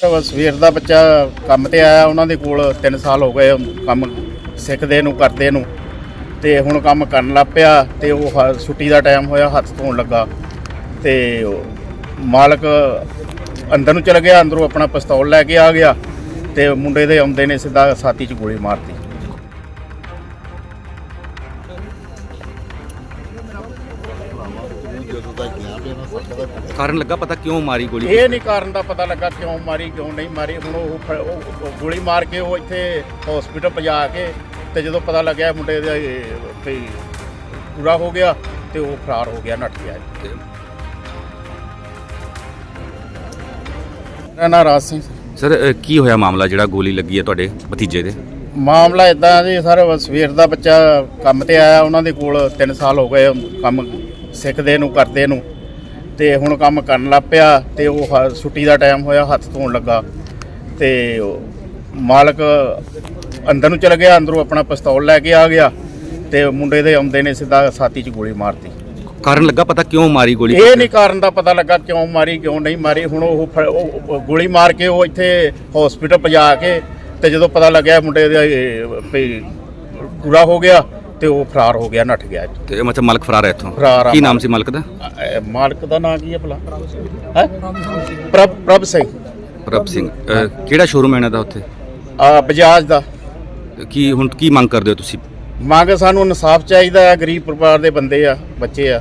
ਸਵੇਰ ਦਾ ਬੱਚਾ ਕੰਮ ਤੇ ਆਇਆ, ਉਹਨਾਂ ਦੇ ਕੋਲ 3 ਸਾਲ ਹੋ ਗਏ ਕੰਮ ਸਿੱਖਦੇ ਨੂੰ, ਕਰਦੇ ਨੂੰ। ਤੇ ਹੁਣ ਕੰਮ ਕਰਨ ਲੱਗ ਪਿਆ ਤੇ ਉਹ ਹ- ਛੁੱਟੀ ਦਾ ਟਾਈਮ ਹੋਇਆ, ਹੱਥ ਧੋਣ ਲੱਗਾ। ਤੇ ਉਹ ਮਾਲਕ ਅੰਦਰ ਨੂੰ ਚਲ ਗਿਆ, ਅੰਦਰੋਂ ਆਪਣਾ ਪਿਸਤੌਲ ਲੈ ਕੇ ਆ ਗਿਆ ਤੇ ਮੁੰਡੇ ਦੇ ਆਉਂਦੇ ਨੇ ਸਿੱਧਾ ਸਾਥੀ 'ਚ ਗੋਲੀ ਮਾਰਤੀ। ਕਾਰਨ ਲੱਗਾ ਪਤਾ ਕਿਉਂ ਮਾਰੀ ਗੋਲੀ? ਇਹ ਨਹੀਂ ਕਾਰਨ ਦਾ ਪਤਾ ਲੱਗਾ ਕਿਉਂ ਮਾਰੀ ਕਿਉਂ ਨਹੀਂ ਮਾਰੀ। ਹੁਣ ਉਹ ਫ- ਉਹ- ਉਹ ਗੋਲੀ ਮਾਰ ਕੇ ਉਹ ਇੱਥੇ ਹਸਪੀਟਲ ਪਹੁੰਚਾ ਕੇ ਤੇ ਜਦੋਂ ਪਤਾ ਲੱਗਿਆ ਮੁੰਡੇ ਦਾ ਇਹ ਪੂਰਾ ਹੋ ਗਿਆ ਤੇ ਉਹ ਫਰਾਰ ਹੋ ਗਿਆ ਨੱਠ ਗਿਆ। ਮੇਰਾ ਨਾਂ ਰਾਜ ਸਿੰਘ। ਸਰ ਅ, ਕੀ ਹੋਇਆ ਮਾਮਲਾ ਜਿਹੜਾ ਗੋਲੀ ਲੱਗੀ ਹੈ ਤੁਹਾਡੇ ਭਤੀਜੇ ਦੇ? ਮਾਮਲਾ ਇਦਾਂ ਜੀ ਸਰ ਸਵੇਰ ਦਾ ਬੱਚਾ ਕੰਮ ਤੇ ਆਇਆ ਉਹਨਾਂ ਦੇ ਕੋਲ 3 ਸਾਲ ਹੋ ਗਏ ਕੰਮ ਸਿੱਖਦੇ ਨੂੰ ਕਰਦੇ ਨੂੰ। ਤੇ ਹੁਣ ਕੰਮ ਕਰਨ ਲੱਗ ਪਿਆ ਤੇ ਉਹ ਛੁੱਟੀ ਦਾ ਟਾਈਮ ਹੋਇਆ ਹੱਥ ਧੋਣ ਲੱਗਾ। ਤੇ ਮਾਲਕ ਅੰਦਰ ਨੂੰ ਚਲ ਗਿਆ ਅੰਦਰੋਂ ਆਪਣਾ ਪਿਸਤੌਲ ਲੈ ਕੇ ਆ ਗਿਆ ਤੇ ਮੁੰਡੇ ਦੇ ਆਉਂਦੇ ਨੇ ਸਿੱਧਾ ਛਾਤੀ 'ਚ ਗੋਲੀ ਮਾਰਤੀ। ਕਾਰਨ ਲੱਗਾ ਪਤਾ ਕਿਉਂ ਮਾਰੀ ਗੋਲੀ? ਇਹ ਨਹੀਂ ਕਾਰਨ ਦਾ ਪਤਾ ਲੱਗਾ ਕਿਉਂ ਮਾਰੀ ਕਿਉਂ ਨਹੀਂ ਮਾਰੀ। ਹੁਣ ਉਹ ਗੋਲੀ ਮਾਰ ਕੇ ਉਹ ਇੱਥੇ ਹਸਪੀਟਲ ਪਹੁੰਚਾ ਕੇ ਤੇ ਜਦੋਂ ਪਤਾ ਲੱਗਿਆ ਮੁੰਡੇ ਦਾ ਵੀ ਪੂਰਾ ਹੋ ਗਿਆ ਤੇ ਉਹ ਫਰਾਰ ਹੋ ਗਿਆ ਨੱਠ ਗਿਆ। ਤੇ ਮਤਲਬ ਮਾਲਕ ਫਰਾਰ ਹੈ ਇੱਥੋਂ? ਫਰਾਰ ਆ ਕੀ ਨਾਮ ਸੀ ਮਾਲਕ ਦਾ? ਮਾਲਕ ਦਾ ਨਾਂ ਕੀ ਹੈ ਭਲਾ? ਹੈ? ਪ੍ਰਭ ਪ੍ਰਭ ਸਿੰਘ। ਪ੍ਰਭ ਸਿੰਘ। ਕਿਹੜਾ ਸ਼ੋਰੂਮ ਹੈ ਇਹਨਾਂ ਦਾ ਉੱਥੇ? ਆ ਬਜਾਜ ਦਾ। ਕੀ ਹੁਣ ਕੀ ਮੰਗ ਕਰਦੇ ਹੋ ਤੁਸੀਂ? ਮੰਗ ਸਾਨੂੰ ਇਨਸਾਫ ਚਾਹੀਦਾ ਹੈ ਗਰੀਬ ਪਰਿਵਾਰ ਦੇ ਬੰਦੇ ਆ ਬੱਚੇ ਆ।